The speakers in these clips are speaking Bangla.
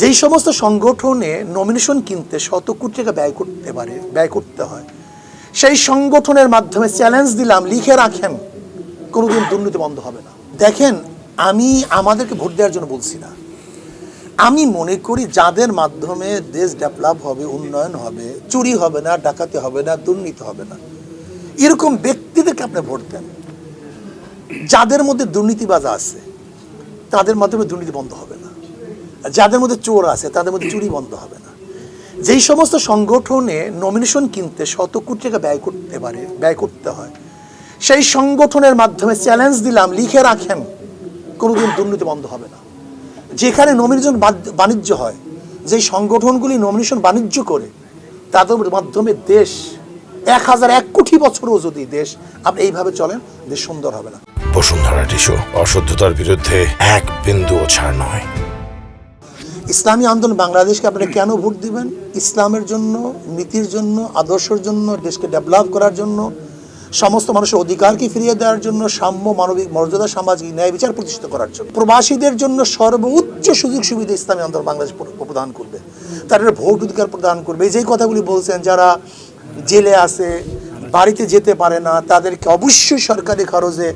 যেই সমস্ত সংগঠনে নমিনেশন কিনতে শত কোটি টাকা ব্যয় করতে পারে, ব্যয় করতে হয়, সেই সংগঠনের মাধ্যমে চ্যালেঞ্জ দিলাম, লিখে রাখেন, কোনোদিন দুর্নীতি বন্ধ হবে না। দেখেন, আমি আমাদেরকে ভোট দেওয়ার জন্য বলছি না। আমি মনে করি যাদের মাধ্যমে দেশ ডেভেলপ হবে, উন্নয়ন হবে, চুরি হবে না, ডাকাতি হবে না, দুর্নীতি হবে না, এরকম ব্যক্তিদেরকে আপনি ভোট দেন। যাদের মধ্যে দুর্নীতিবাজ আছে, তাদের মাধ্যমে দুর্নীতি বন্ধ হবে না। যাদের মধ্যে চোর আছে, তাদের মধ্যে চুরি বন্ধ হবে না। যেই সমস্ত সংগঠনে নমিনেশন কিনতে শত কোটি টাকা ব্যয় করতে পারে, ব্যয় করতে হয়, সেই সংগঠনের মাধ্যমে চ্যালেঞ্জ দিলাম, লিখে রাখেন, কোনোদিন দুর্নীতি বন্ধ হবে না। যেখানে নমিনেশন বাণিজ্য হয়, যেই সংগঠনগুলি নমিনেশন বাণিজ্য করে, তাদের মাধ্যমে দেশ, এক হাজার এক কোটি বছরও যদি দেশ, আপনি এইভাবে চলেন, দেশ সুন্দর হবে না। বসুন্ধরা টিস্যু, অশুদ্ধতার বিরুদ্ধে এক বিন্দুও ছাড় নয়। ইসলামী আন্দোলন বাংলাদেশকে আপনারা কেন ভোট দিবেন? ইসলামের জন্য, নীতির জন্য, আদর্শের জন্য, দেশকে ডেভেলপ করার জন্য, সমস্ত মানুষের অধিকারকে ফিরিয়ে দেওয়ার জন্য, সাম্য, মানবিক মর্যাদা, সামাজিক ন্যায় বিচার প্রতিষ্ঠিত করার জন্য। প্রবাসীদের জন্য সর্বোচ্চ সুযোগ সুবিধা ইসলামী আন্দোলন বাংলাদেশ প্রদান করবে। তাদের ভোট অধিকার প্রদান করবে। যেই কথাগুলি বলছেন, যারা জেলে আছে, বাড়িতে যেতে পারে না, তাদেরকে অবশ্যই সরকারি খরচে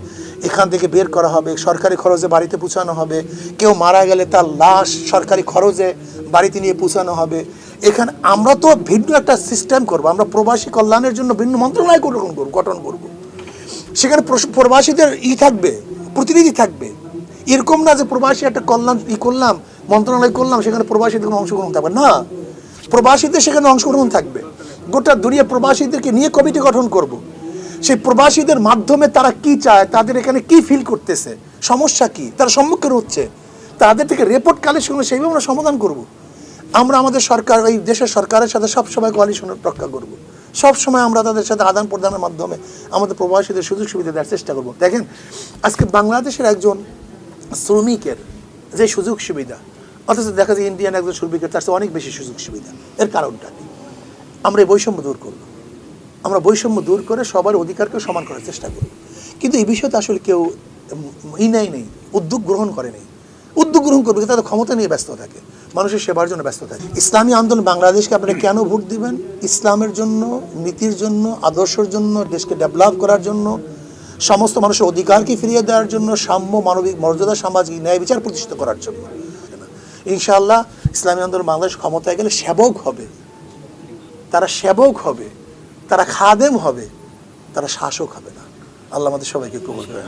এখান থেকে বের করা হবে, সরকারি খরচে বাড়িতে পৌঁছানো হবে, কেউ মারা গেলে তার লাশ সরকারি খরচে বাড়িতে নিয়ে পৌঁছানো হবে। এখানে আমরা তো ভিন্ন একটা সিস্টেম করব, আমরা প্রবাসী কল্যাণের জন্য ভিন্ন মন্ত্রণালয় গঠন করব গঠন করব। সেখানে প্রবাসীদের ই থাকবে, প্রতিনিধি থাকবে। এরকম না যে প্রবাসী একটা কল্যাণ ই করলাম, মন্ত্রণালয় করলাম, সেখানে প্রবাসীদের কোনো অংশগ্রহণ থাকবে না। প্রবাসীদের সেখানে অংশগ্রহণ থাকবে। গোটা দুনিয়া প্রবাসীদেরকে নিয়ে কমিটি গঠন করব। সেই প্রবাসীদের মাধ্যমে তারা কি চায়, তাদের এখানে কি ফিল করতেছে, সমস্যা কি, তারা সম্মুখীন হচ্ছে, তাদের থেকে রিপোর্ট কালেকশন করে সেইভাবে আমরা সমাধান করব। আমরা আমাদের সরকার, এই দেশের সরকারের সাথে সবসময় কোয়ালিশন রক্ষা করব। সব সময় আমরা তাদের সাথে আদান প্রদানের মাধ্যমে আমাদের প্রবাসীদের সুযোগ সুবিধা দেওয়ার চেষ্টা করব দেখেন, আজকে বাংলাদেশের একজন শ্রমিকের যে সুযোগ সুবিধা, অথচ দেখা যায় ইন্ডিয়ান একজন শ্রমিকের তার অনেক বেশি সুযোগ সুবিধা এর কারণটা আমরা এই বৈষম্য দূর করব আমরা বৈষম্য দূর করে সবার অধিকারকে সমান করার চেষ্টা করি। কিন্তু এই বিষয়তে আসলে কেউ ই নেই নেই, উদ্যোগ গ্রহণ করে নেই। উদ্যোগ গ্রহণ করবে তাদের ক্ষমতা নিয়ে ব্যস্ত থাকে, মানুষের সেবার জন্য ব্যস্ত থাকে। ইসলামী আন্দোলন বাংলাদেশকে আপনারা কেন ভোট দিবেন? ইসলামের জন্য, নীতির জন্য, আদর্শের জন্য, দেশকে ডেভেলপ করার জন্য, সমস্ত মানুষের অধিকারকে ফিরিয়ে দেওয়ার জন্য, সাম্য, মানবিক মর্যাদা, সামাজিক ন্যায় বিচার প্রতিষ্ঠিত করার জন্য। ইনশাআল্লাহ ইসলামী আন্দোলন বাংলাদেশ ক্ষমতায় গেলে সেবক হবে। তারা সেবক হবে। তারা খাদেম হবে তারা শাসক হবে না। আল্লাহ আমাদের সবাইকে কবুল করেন।